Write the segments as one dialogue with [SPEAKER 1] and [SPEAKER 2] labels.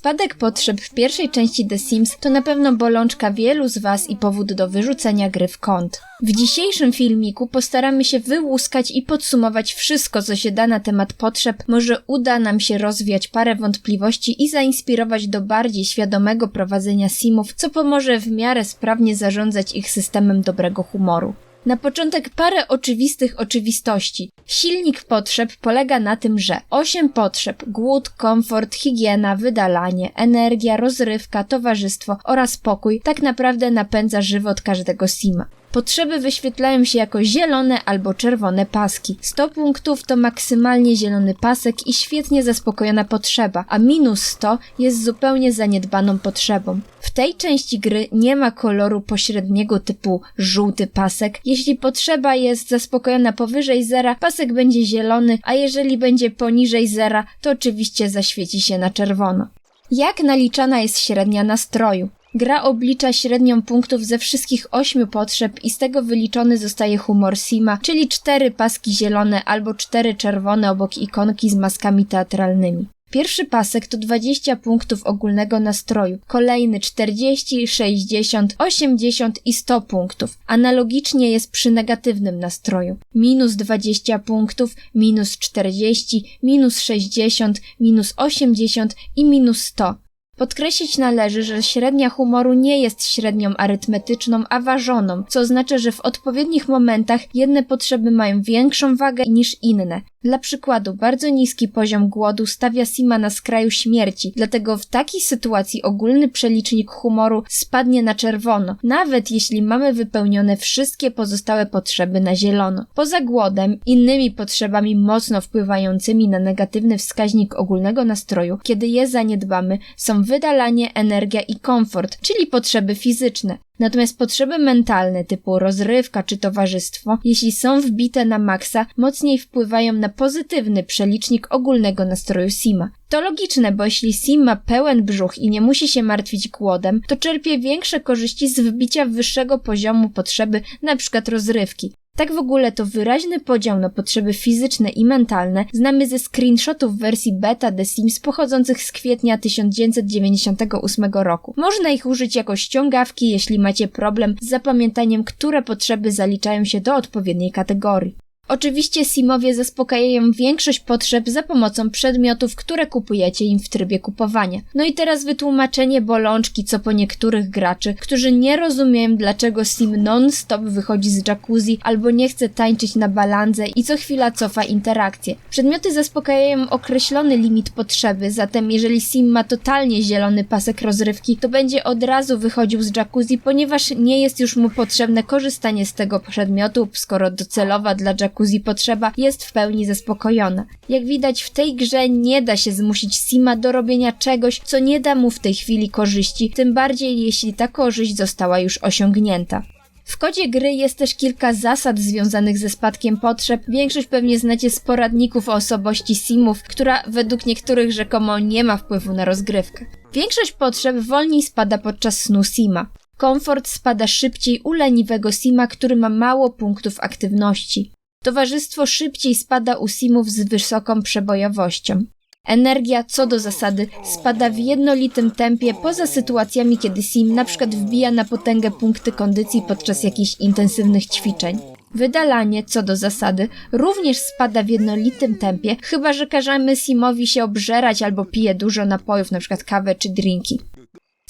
[SPEAKER 1] Spadek potrzeb w pierwszej części The Sims to na pewno bolączka wielu z Was i powód do wyrzucenia gry w kąt. W dzisiejszym filmiku postaramy się wyłuskać i podsumować wszystko, co się da na temat potrzeb. Może uda nam się rozwiać parę wątpliwości i zainspirować do bardziej świadomego prowadzenia simów, co pomoże w miarę sprawnie zarządzać ich systemem dobrego humoru. Na początek parę oczywistych oczywistości. Silnik potrzeb polega na tym, że 8 potrzeb głód, komfort, higiena, wydalanie, energia, rozrywka, towarzystwo oraz pokój tak naprawdę napędza żywot każdego sima. Potrzeby wyświetlają się jako zielone albo czerwone paski. 100 punktów to maksymalnie zielony pasek i świetnie zaspokojona potrzeba, a minus 100 jest zupełnie zaniedbaną potrzebą. W tej części gry nie ma koloru pośredniego typu żółty pasek. Jeśli potrzeba jest zaspokojona powyżej zera, pasek będzie zielony, a jeżeli będzie poniżej zera, to oczywiście zaświeci się na czerwono. Jak naliczana jest średnia nastroju? Gra oblicza średnią punktów ze wszystkich ośmiu potrzeb i z tego wyliczony zostaje humor Sima, czyli cztery paski zielone albo cztery czerwone obok ikonki z maskami teatralnymi. Pierwszy pasek to 20 punktów ogólnego nastroju, kolejny 40, 60, 80 i 100 punktów. Analogicznie jest przy negatywnym nastroju. Minus 20 punktów, minus 40, minus 60, minus 80 i minus 100. Podkreślić należy, że średnia humoru nie jest średnią arytmetyczną, a ważoną, co oznacza, że w odpowiednich momentach jedne potrzeby mają większą wagę niż inne. Dla przykładu, bardzo niski poziom głodu stawia Sima na skraju śmierci, dlatego w takiej sytuacji ogólny przelicznik humoru spadnie na czerwono, nawet jeśli mamy wypełnione wszystkie pozostałe potrzeby na zielono. Poza głodem, innymi potrzebami mocno wpływającymi na negatywny wskaźnik ogólnego nastroju, kiedy je zaniedbamy, są wydalanie, energia i komfort, czyli potrzeby fizyczne. Natomiast potrzeby mentalne typu rozrywka czy towarzystwo, jeśli są wbite na maksa, mocniej wpływają na pozytywny przelicznik ogólnego nastroju Sima. To logiczne, bo jeśli Sim ma pełen brzuch i nie musi się martwić głodem, to czerpie większe korzyści z wbicia wyższego poziomu potrzeby, np. rozrywki. Tak w ogóle to wyraźny podział na potrzeby fizyczne i mentalne znamy ze screenshotów wersji beta The Sims pochodzących z kwietnia 1998 roku. Można ich użyć jako ściągawki, jeśli macie problem z zapamiętaniem, które potrzeby zaliczają się do odpowiedniej kategorii. Oczywiście Simowie zaspokajają większość potrzeb za pomocą przedmiotów, które kupujecie im w trybie kupowania. No i teraz wytłumaczenie bolączki co po niektórych graczy, którzy nie rozumieją dlaczego Sim non-stop wychodzi z jacuzzi albo nie chce tańczyć na balandze i co chwila cofa interakcję. Przedmioty zaspokajają określony limit potrzeby, zatem jeżeli Sim ma totalnie zielony pasek rozrywki, to będzie od razu wychodził z jacuzzi, ponieważ nie jest już mu potrzebne korzystanie z tego przedmiotu, skoro docelowa dla jacuzzi jacuzzi potrzeba jest w pełni zaspokojona. Jak widać w tej grze nie da się zmusić Sima do robienia czegoś, co nie da mu w tej chwili korzyści, tym bardziej jeśli ta korzyść została już osiągnięta. W kodzie gry jest też kilka zasad związanych ze spadkiem potrzeb. Większość pewnie znacie z poradników o osobowości simów, która według niektórych rzekomo nie ma wpływu na rozgrywkę. Większość potrzeb wolniej spada podczas snu sima. Komfort spada szybciej u leniwego sima, który ma mało punktów aktywności. Towarzystwo szybciej spada u simów z wysoką przebojowością. Energia, co do zasady, spada w jednolitym tempie poza sytuacjami, kiedy sim na przykład wbija na potęgę punkty kondycji podczas jakichś intensywnych ćwiczeń. Wydalanie, co do zasady, również spada w jednolitym tempie, chyba że każemy Simowi się obżerać albo pije dużo napojów, np. kawę czy drinki.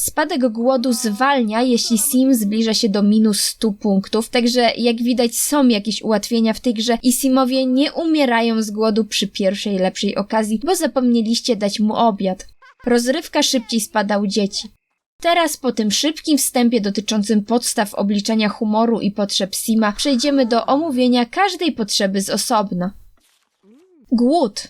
[SPEAKER 1] Spadek głodu zwalnia, jeśli sim zbliża się do minus 100 punktów, także jak widać są jakieś ułatwienia w tej grze i simowie nie umierają z głodu przy pierwszej lepszej okazji, bo zapomnieliście dać mu obiad. Rozrywka szybciej spada u dzieci. Teraz po tym szybkim wstępie dotyczącym podstaw obliczania humoru i potrzeb Sima przejdziemy do omówienia każdej potrzeby z osobna. Głód.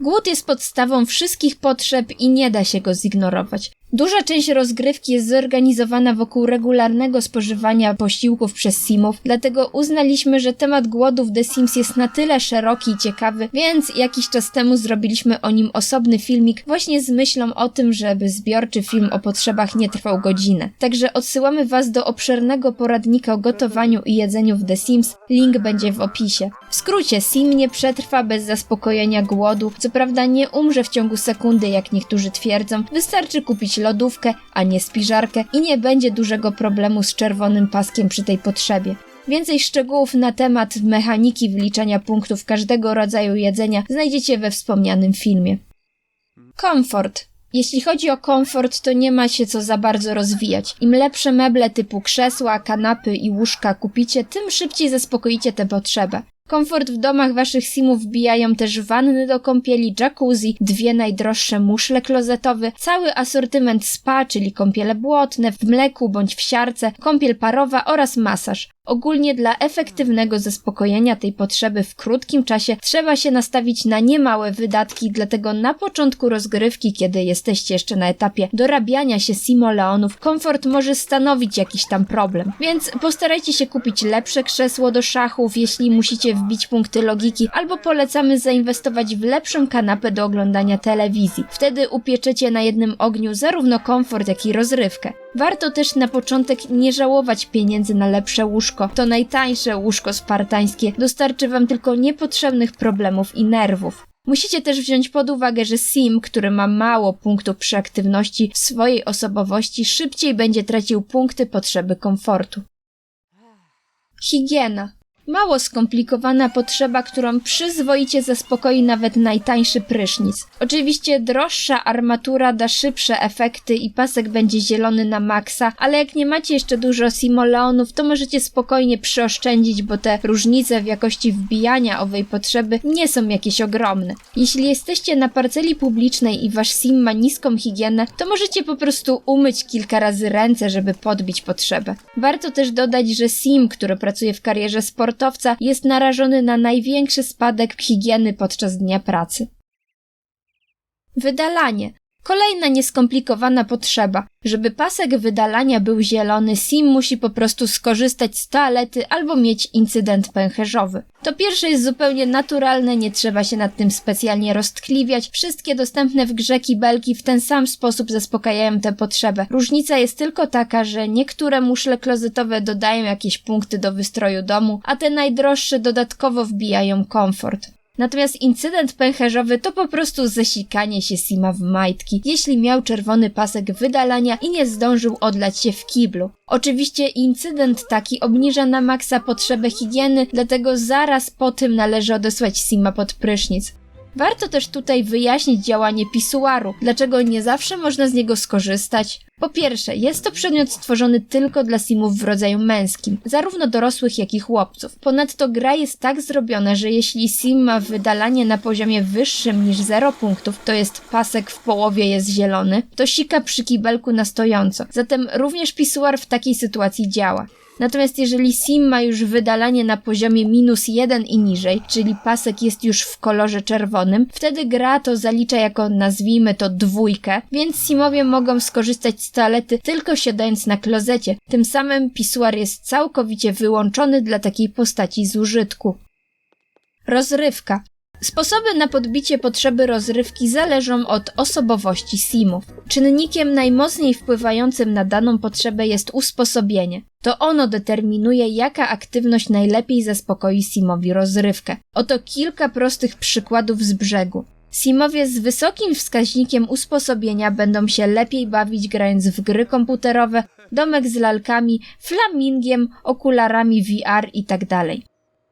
[SPEAKER 1] Głód jest podstawą wszystkich potrzeb i nie da się go zignorować. Duża część rozgrywki jest zorganizowana wokół regularnego spożywania posiłków przez Simów, dlatego uznaliśmy, że temat głodu w The Sims jest na tyle szeroki i ciekawy, więc jakiś czas temu zrobiliśmy o nim osobny filmik właśnie z myślą o tym, żeby zbiorczy film o potrzebach nie trwał godzinę. Także odsyłamy Was do obszernego poradnika o gotowaniu i jedzeniu w The Sims, link będzie w opisie. W skrócie, Sim nie przetrwa bez zaspokojenia głodu, co prawda nie umrze w ciągu sekundy, jak niektórzy twierdzą. Wystarczy kupić lodówkę, a nie spiżarkę i nie będzie dużego problemu z czerwonym paskiem przy tej potrzebie. Więcej szczegółów na temat mechaniki wliczania punktów każdego rodzaju jedzenia znajdziecie we wspomnianym filmie. Komfort. Jeśli chodzi o komfort, to nie ma się co za bardzo rozwijać. Im lepsze meble typu krzesła, kanapy i łóżka kupicie, tym szybciej zaspokoicie tę potrzebę. Komfort w domach waszych simów wbijają też wanny do kąpieli, jacuzzi, dwie najdroższe muszle klozetowe, cały asortyment spa, czyli kąpiele błotne, w mleku bądź w siarce, kąpiel parowa oraz masaż. Ogólnie dla efektywnego zaspokojenia tej potrzeby w krótkim czasie trzeba się nastawić na niemałe wydatki, dlatego na początku rozgrywki, kiedy jesteście jeszcze na etapie dorabiania się simoleonów, komfort może stanowić jakiś tam problem. Więc postarajcie się kupić lepsze krzesło do szachów, jeśli musicie wbić punkty logiki, albo polecamy zainwestować w lepszą kanapę do oglądania telewizji. Wtedy upieczecie na jednym ogniu zarówno komfort, jak i rozrywkę. Warto też na początek nie żałować pieniędzy na lepsze łóżko. To najtańsze łóżko spartańskie dostarczy wam tylko niepotrzebnych problemów i nerwów. Musicie też wziąć pod uwagę, że Sim, który ma mało punktów przy aktywności swojej osobowości, szybciej będzie tracił punkty potrzeby komfortu. Higiena. Mało skomplikowana potrzeba, którą przyzwoicie zaspokoi nawet najtańszy prysznic. Oczywiście droższa armatura da szybsze efekty i pasek będzie zielony na maksa, ale jak nie macie jeszcze dużo simoleonów, to możecie spokojnie przyoszczędzić, bo te różnice w jakości wbijania owej potrzeby nie są jakieś ogromne. Jeśli jesteście na parceli publicznej i wasz sim ma niską higienę, to możecie po prostu umyć kilka razy ręce, żeby podbić potrzebę. Warto też dodać, że sim, który pracuje w karierze sportowej, sportowca jest narażony na największy spadek higieny podczas dnia pracy. Wydalanie. Kolejna nieskomplikowana potrzeba. Żeby pasek wydalania był zielony, Sim musi po prostu skorzystać z toalety albo mieć incydent pęcherzowy. To pierwsze jest zupełnie naturalne, nie trzeba się nad tym specjalnie roztkliwiać. Wszystkie dostępne w grze kibelki w ten sam sposób zaspokajają tę potrzebę. Różnica jest tylko taka, że niektóre muszle klozetowe dodają jakieś punkty do wystroju domu, a te najdroższe dodatkowo wbijają komfort. Natomiast incydent pęcherzowy to po prostu zasikanie się Sima w majtki, jeśli miał czerwony pasek wydalania i nie zdążył odlać się w kiblu. Oczywiście incydent taki obniża na maksa potrzebę higieny, dlatego zaraz po tym należy odesłać Sima pod prysznic. Warto też tutaj wyjaśnić działanie pisuaru, dlaczego nie zawsze można z niego skorzystać. Po pierwsze, jest to przedmiot stworzony tylko dla simów w rodzaju męskim, zarówno dorosłych, jak i chłopców. Ponadto gra jest tak zrobiona, że jeśli sim ma wydalanie na poziomie wyższym niż 0 punktów, to jest pasek w połowie jest zielony, to sika przy kibelku na stojąco. Zatem również pisuar w takiej sytuacji działa. Natomiast jeżeli sim ma już wydalanie na poziomie minus 1 i niżej, czyli pasek jest już w kolorze czerwonym, wtedy gra to zalicza jako nazwijmy to dwójkę, więc simowie mogą skorzystać z toalety tylko siadając na klozecie. Tym samym pisuar jest całkowicie wyłączony dla takiej postaci z użytku. Rozrywka. Sposoby na podbicie potrzeby rozrywki zależą od osobowości simów. Czynnikiem najmocniej wpływającym na daną potrzebę jest usposobienie. To ono determinuje, jaka aktywność najlepiej zaspokoi simowi rozrywkę. Oto kilka prostych przykładów z brzegu. Simowie z wysokim wskaźnikiem usposobienia będą się lepiej bawić grając w gry komputerowe, domek z lalkami, flamingiem, okularami VR itd.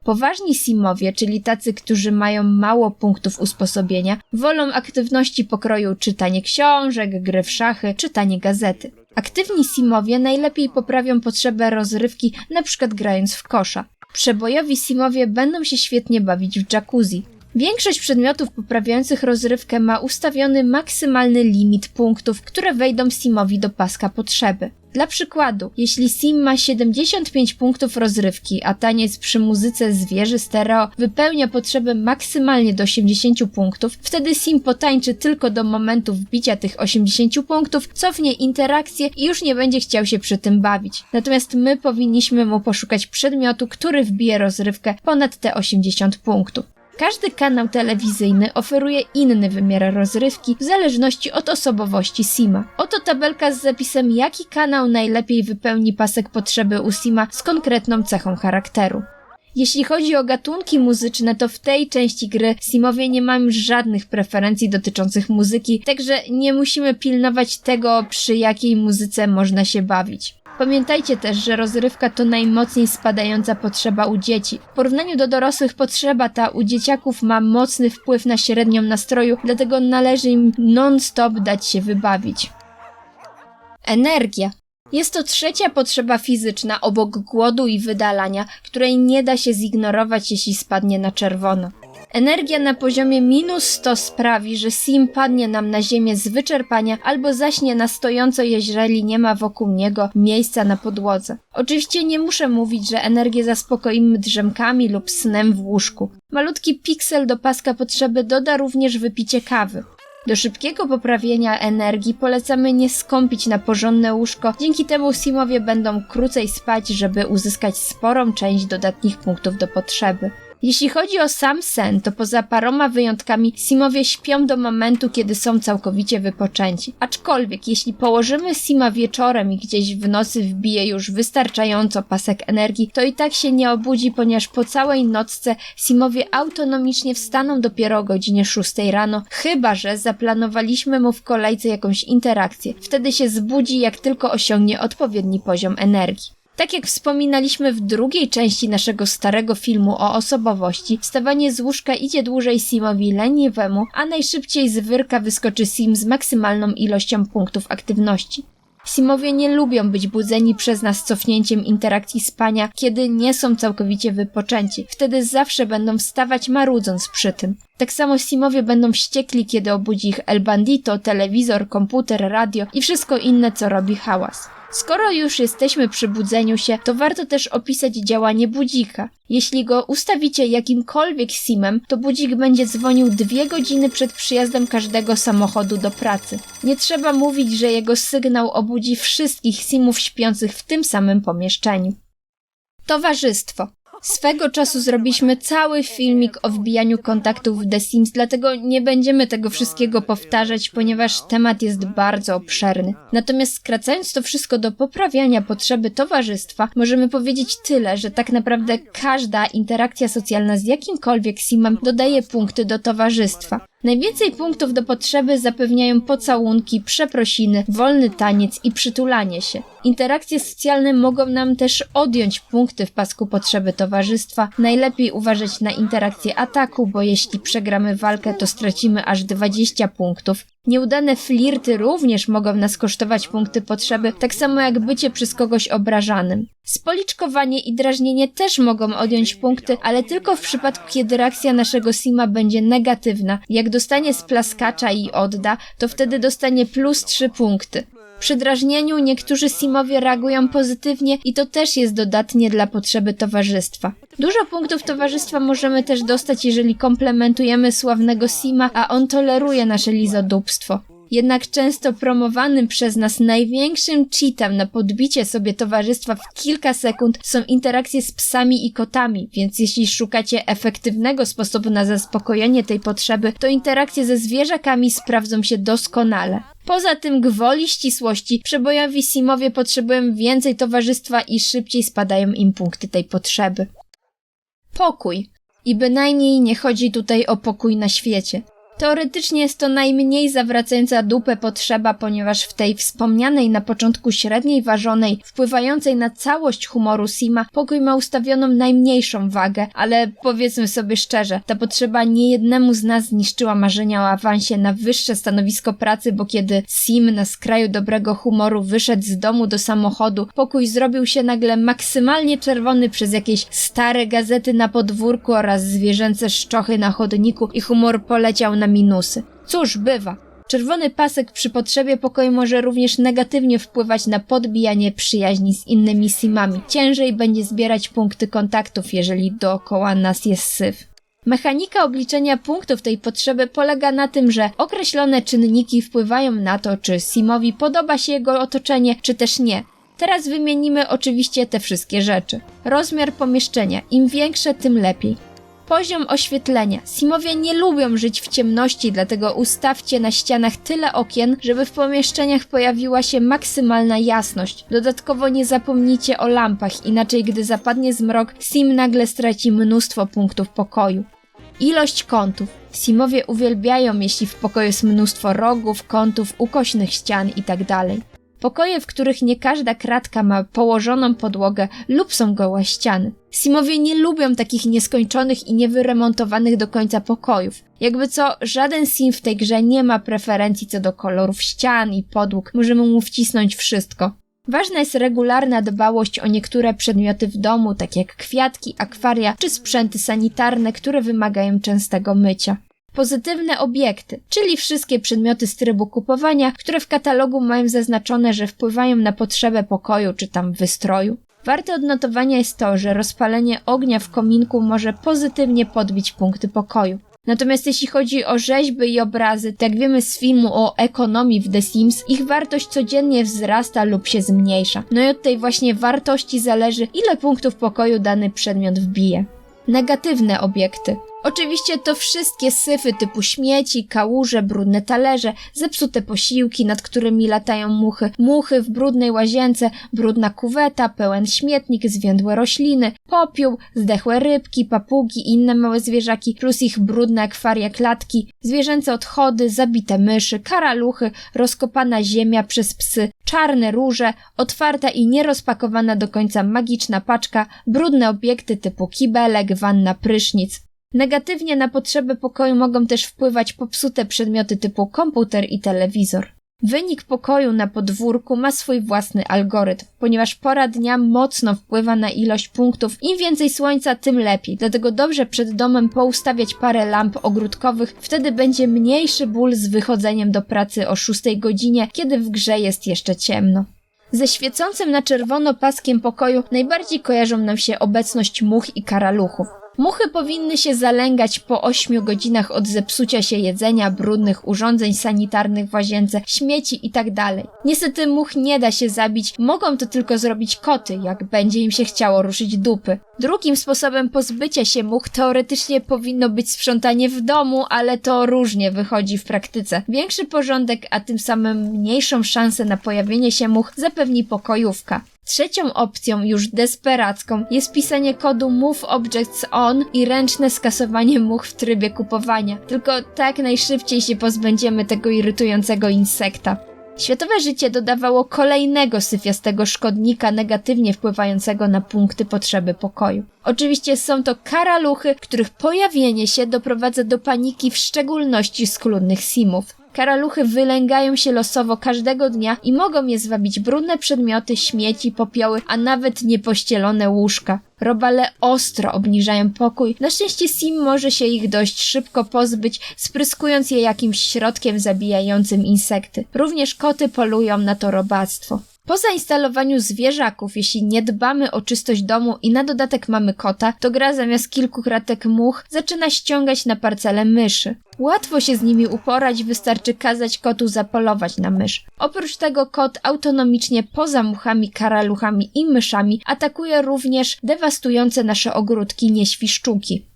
[SPEAKER 1] Poważni simowie, czyli tacy, którzy mają mało punktów usposobienia, wolą aktywności pokroju czytanie książek, gry w szachy, czytanie gazety. Aktywni simowie najlepiej poprawią potrzebę rozrywki, np. grając w kosza. Przebojowi simowie będą się świetnie bawić w jacuzzi. Większość przedmiotów poprawiających rozrywkę ma ustawiony maksymalny limit punktów, które wejdą Simowi do paska potrzeby. Dla przykładu, jeśli Sim ma 75 punktów rozrywki, a taniec przy muzyce zwierzy stereo wypełnia potrzebę maksymalnie do 80 punktów, wtedy Sim potańczy tylko do momentu wbicia tych 80 punktów, cofnie interakcję i już nie będzie chciał się przy tym bawić. Natomiast my powinniśmy mu poszukać przedmiotu, który wbije rozrywkę ponad te 80 punktów. Każdy kanał telewizyjny oferuje inny wymiar rozrywki w zależności od osobowości Sima. Oto tabelka z zapisem, jaki kanał najlepiej wypełni pasek potrzeby u Sima z konkretną cechą charakteru. Jeśli chodzi o gatunki muzyczne, to w tej części gry Simowie nie mają żadnych preferencji dotyczących muzyki, także nie musimy pilnować tego, przy jakiej muzyce można się bawić. Pamiętajcie też, że rozrywka to najmocniej spadająca potrzeba u dzieci. W porównaniu do dorosłych potrzeba ta u dzieciaków ma mocny wpływ na średnią nastroju, dlatego należy im non-stop dać się wybawić. Energia. Jest to trzecia potrzeba fizyczna obok głodu i wydalania, której nie da się zignorować, jeśli spadnie na czerwono. Energia na poziomie minus 100 sprawi, że sim padnie nam na ziemię z wyczerpania albo zaśnie na stojąco, jeżeli nie ma wokół niego miejsca na podłodze. Oczywiście nie muszę mówić, że energię zaspokoimy drzemkami lub snem w łóżku. Malutki piksel do paska potrzeby doda również wypicie kawy. Do szybkiego poprawienia energii polecamy nie skąpić na porządne łóżko, dzięki temu Simowie będą krócej spać, żeby uzyskać sporą część dodatnich punktów do potrzeby. Jeśli chodzi o sam sen, to poza paroma wyjątkami Simowie śpią do momentu, kiedy są całkowicie wypoczęci. Aczkolwiek, jeśli położymy Sima wieczorem i gdzieś w nocy wbije już wystarczająco pasek energii, to i tak się nie obudzi, ponieważ po całej nocce Simowie autonomicznie wstaną dopiero o godzinie 6 rano, chyba że zaplanowaliśmy mu w kolejce jakąś interakcję. Wtedy się zbudzi, jak tylko osiągnie odpowiedni poziom energii. Tak jak wspominaliśmy w drugiej części naszego starego filmu o osobowości, wstawanie z łóżka idzie dłużej Simowi leniwemu, a najszybciej z wyrka wyskoczy Sim z maksymalną ilością punktów aktywności. Simowie nie lubią być budzeni przez nas cofnięciem interakcji spania, kiedy nie są całkowicie wypoczęci. Wtedy zawsze będą wstawać marudząc przy tym. Tak samo Simowie będą wściekli, kiedy obudzi ich El Bandito, telewizor, komputer, radio i wszystko inne, co robi hałas. Skoro już jesteśmy przy budzeniu się, to warto też opisać działanie budzika. Jeśli go ustawicie jakimkolwiek simem, to budzik będzie dzwonił dwie godziny przed przyjazdem każdego samochodu do pracy. Nie trzeba mówić, że jego sygnał obudzi wszystkich simów śpiących w tym samym pomieszczeniu. Towarzystwo. Swego czasu zrobiliśmy cały filmik o wbijaniu kontaktów w The Sims, dlatego nie będziemy tego wszystkiego powtarzać, ponieważ temat jest bardzo obszerny. Natomiast skracając to wszystko do poprawiania potrzeby towarzystwa, możemy powiedzieć tyle, że tak naprawdę każda interakcja socjalna z jakimkolwiek Simem dodaje punkty do towarzystwa. Najwięcej punktów do potrzeby zapewniają pocałunki, przeprosiny, wolny taniec i przytulanie się. Interakcje socjalne mogą nam też odjąć punkty w pasku potrzeby towarzystwa. Najlepiej uważać na interakcję ataku, bo jeśli przegramy walkę, to stracimy aż 20 punktów. Nieudane flirty również mogą nas kosztować punkty potrzeby, tak samo jak bycie przez kogoś obrażanym. Spoliczkowanie i drażnienie też mogą odjąć punkty, ale tylko w przypadku, kiedy reakcja naszego sima będzie negatywna. Jak dostanie splaskacza i odda, to wtedy dostanie plus 3 punkty. Przy drażnieniu niektórzy simowie reagują pozytywnie i to też jest dodatnie dla potrzeby towarzystwa. Dużo punktów towarzystwa możemy też dostać, jeżeli komplementujemy sławnego sima, a on toleruje nasze lizodupstwo. Jednak często promowanym przez nas największym cheatem na podbicie sobie towarzystwa w kilka sekund są interakcje z psami i kotami, więc jeśli szukacie efektywnego sposobu na zaspokojenie tej potrzeby, to interakcje ze zwierzakami sprawdzą się doskonale. Poza tym gwoli ścisłości przebojowi simowie potrzebują więcej towarzystwa i szybciej spadają im punkty tej potrzeby. Pokój. I bynajmniej nie chodzi tutaj o pokój na świecie. Teoretycznie jest to najmniej zawracająca dupę potrzeba, ponieważ w tej wspomnianej na początku średniej ważonej, wpływającej na całość humoru Sima, pokój ma ustawioną najmniejszą wagę, ale powiedzmy sobie szczerze, ta potrzeba niejednemu z nas zniszczyła marzenia o awansie na wyższe stanowisko pracy, bo kiedy Sim na skraju dobrego humoru wyszedł z domu do samochodu, pokój zrobił się nagle maksymalnie czerwony przez jakieś stare gazety na podwórku oraz zwierzęce szczochy na chodniku i humor poleciał na minusy. Cóż, bywa. Czerwony pasek przy potrzebie pokoju może również negatywnie wpływać na podbijanie przyjaźni z innymi simami. Ciężej będzie zbierać punkty kontaktów, jeżeli dookoła nas jest syf. Mechanika obliczenia punktów tej potrzeby polega na tym, że określone czynniki wpływają na to, czy Simowi podoba się jego otoczenie, czy też nie. Teraz wymienimy oczywiście te wszystkie rzeczy. Rozmiar pomieszczenia. Im większe, tym lepiej. Poziom oświetlenia. Simowie nie lubią żyć w ciemności, dlatego ustawcie na ścianach tyle okien, żeby w pomieszczeniach pojawiła się maksymalna jasność. Dodatkowo nie zapomnijcie o lampach, inaczej gdy zapadnie zmrok, Sim nagle straci mnóstwo punktów pokoju. Ilość kątów. Simowie uwielbiają, jeśli w pokoju jest mnóstwo rogów, kątów, ukośnych ścian itd. Pokoje, w których nie każda kratka ma położoną podłogę lub są gołe ściany. Simowie nie lubią takich nieskończonych i niewyremontowanych do końca pokojów. Jakby co, żaden sim w tej grze nie ma preferencji co do kolorów ścian i podłóg, możemy mu wcisnąć wszystko. Ważna jest regularna dbałość o niektóre przedmioty w domu, takie jak kwiatki, akwaria czy sprzęty sanitarne, które wymagają częstego mycia. Pozytywne obiekty, czyli wszystkie przedmioty z trybu kupowania, które w katalogu mają zaznaczone, że wpływają na potrzebę pokoju czy tam wystroju. Warte odnotowania jest to, że rozpalenie ognia w kominku może pozytywnie podbić punkty pokoju. Natomiast jeśli chodzi o rzeźby i obrazy, tak wiemy z filmu o ekonomii w The Sims, ich wartość codziennie wzrasta lub się zmniejsza. No i od tej właśnie wartości zależy, ile punktów pokoju dany przedmiot wbije. Negatywne obiekty. Oczywiście to wszystkie syfy typu śmieci, kałuże, brudne talerze, zepsute posiłki, nad którymi latają muchy, muchy w brudnej łazience, brudna kuweta, pełen śmietnik, zwiędłe rośliny, popiół, zdechłe rybki, papugi inne małe zwierzaki, plus ich brudne akwaria klatki, zwierzęce odchody, zabite myszy, karaluchy, rozkopana ziemia przez psy, czarne róże, otwarta i nierozpakowana do końca magiczna paczka, brudne obiekty typu kibelek, wanna, prysznic. Negatywnie na potrzeby pokoju mogą też wpływać popsute przedmioty typu komputer i telewizor. Wynik pokoju na podwórku ma swój własny algorytm, ponieważ pora dnia mocno wpływa na ilość punktów. Im więcej słońca, tym lepiej. Dlatego dobrze przed domem poustawiać parę lamp ogródkowych, wtedy będzie mniejszy ból z wychodzeniem do pracy o 6 godzinie, kiedy w grze jest jeszcze ciemno. Ze świecącym na czerwono paskiem pokoju najbardziej kojarzą nam się obecność much i karaluchów. Muchy powinny się zalęgać po 8 godzinach od zepsucia się jedzenia, brudnych urządzeń sanitarnych w łazience, śmieci itd. Tak Niestety much nie da się zabić, mogą to tylko zrobić koty, jak będzie im się chciało ruszyć dupy. Drugim sposobem pozbycia się much teoretycznie powinno być sprzątanie w domu, ale to różnie wychodzi w praktyce. Większy porządek, a tym samym mniejszą szansę na pojawienie się much zapewni pokojówka. Trzecią opcją, już desperacką, jest pisanie kodu Move Objects On i ręczne skasowanie much w trybie kupowania. Tylko tak najszybciej się pozbędziemy tego irytującego insekta. Światowe życie dodawało kolejnego syfiastego szkodnika negatywnie wpływającego na punkty potrzeby pokoju. Oczywiście są to karaluchy, których pojawienie się doprowadza do paniki w szczególności skludnych simów. Karaluchy wylęgają się losowo każdego dnia i mogą je zwabić brudne przedmioty, śmieci, popioły, a nawet niepościelone łóżka. Robale ostro obniżają pokój. Na szczęście Sim może się ich dość szybko pozbyć, spryskując je jakimś środkiem zabijającym insekty. Również koty polują na to robactwo. Po zainstalowaniu zwierzaków, jeśli nie dbamy o czystość domu i na dodatek mamy kota, to gra zamiast kilku kratek much zaczyna ściągać na parcele myszy. Łatwo się z nimi uporać, wystarczy kazać kotu zapolować na mysz. Oprócz tego kot autonomicznie poza muchami, karaluchami i myszami atakuje również dewastujące nasze ogródki nieświszczuki.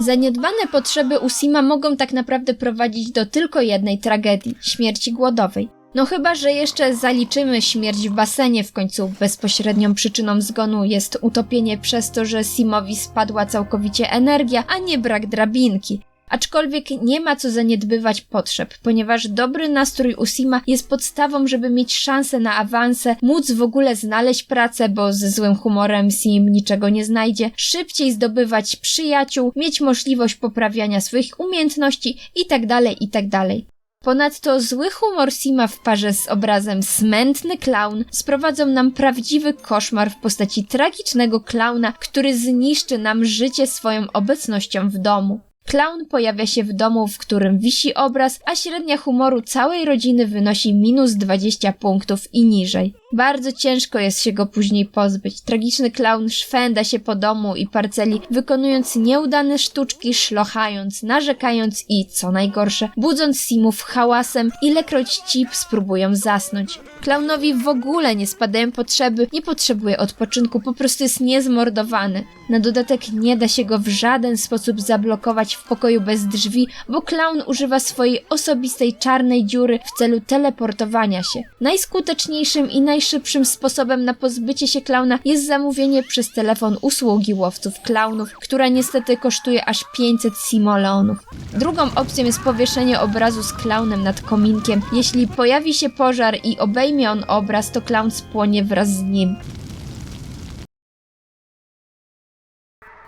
[SPEAKER 1] Zaniedbane potrzeby Usima mogą tak naprawdę prowadzić do tylko jednej tragedii śmierci głodowej. No chyba, że jeszcze zaliczymy śmierć w basenie, w końcu bezpośrednią przyczyną zgonu jest utopienie przez to, że Simowi spadła całkowicie energia, a nie brak drabinki. Aczkolwiek nie ma co zaniedbywać potrzeb, ponieważ dobry nastrój u Sima jest podstawą, żeby mieć szansę na awanse, móc w ogóle znaleźć pracę, bo ze złym humorem Sim niczego nie znajdzie, szybciej zdobywać przyjaciół, mieć możliwość poprawiania swoich umiejętności itd., tak itd. Ponadto zły humor Sima w parze z obrazem smętny clown sprowadzą nam prawdziwy koszmar w postaci tragicznego klauna, który zniszczy nam życie swoją obecnością w domu. Clown pojawia się w domu, w którym wisi obraz, a średnia humoru całej rodziny wynosi minus 20 punktów i niżej. Bardzo ciężko jest się go później pozbyć. Tragiczny klaun szwenda się po domu i parceli, wykonując nieudane sztuczki, szlochając, narzekając i, co najgorsze, budząc simów hałasem, ilekroć ci spróbują zasnąć. Klaunowi w ogóle nie spadają potrzeby, nie potrzebuje odpoczynku, po prostu jest niezmordowany. Na dodatek nie da się go w żaden sposób zablokować w pokoju bez drzwi, bo klaun używa swojej osobistej czarnej dziury w celu teleportowania się. Najskuteczniejszym i najszybszym sposobem na pozbycie się klauna jest zamówienie przez telefon usługi łowców klaunów, która niestety kosztuje aż 500 simoleonów. Drugą opcją jest powieszenie obrazu z klaunem nad kominkiem. Jeśli pojawi się pożar i obejmie on obraz, to klaun spłonie wraz z nim.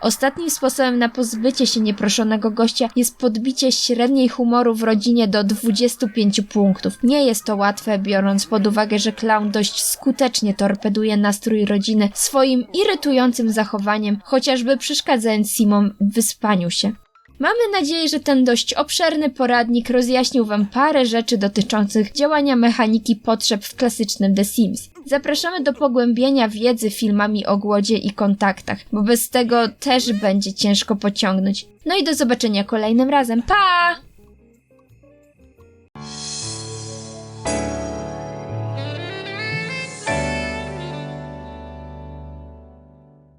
[SPEAKER 1] Ostatnim sposobem na pozbycie się nieproszonego gościa jest podbicie średniej humoru w rodzinie do 25 punktów. Nie jest to łatwe, biorąc pod uwagę, że clown dość skutecznie torpeduje nastrój rodziny swoim irytującym zachowaniem, chociażby przeszkadzając Simom w wyspaniu się. Mamy nadzieję, że ten dość obszerny poradnik rozjaśnił Wam parę rzeczy dotyczących działania mechaniki potrzeb w klasycznym The Sims. Zapraszamy do pogłębienia wiedzy filmami o głodzie i kontaktach, bo bez tego też będzie ciężko pociągnąć. No i do zobaczenia kolejnym razem. Pa!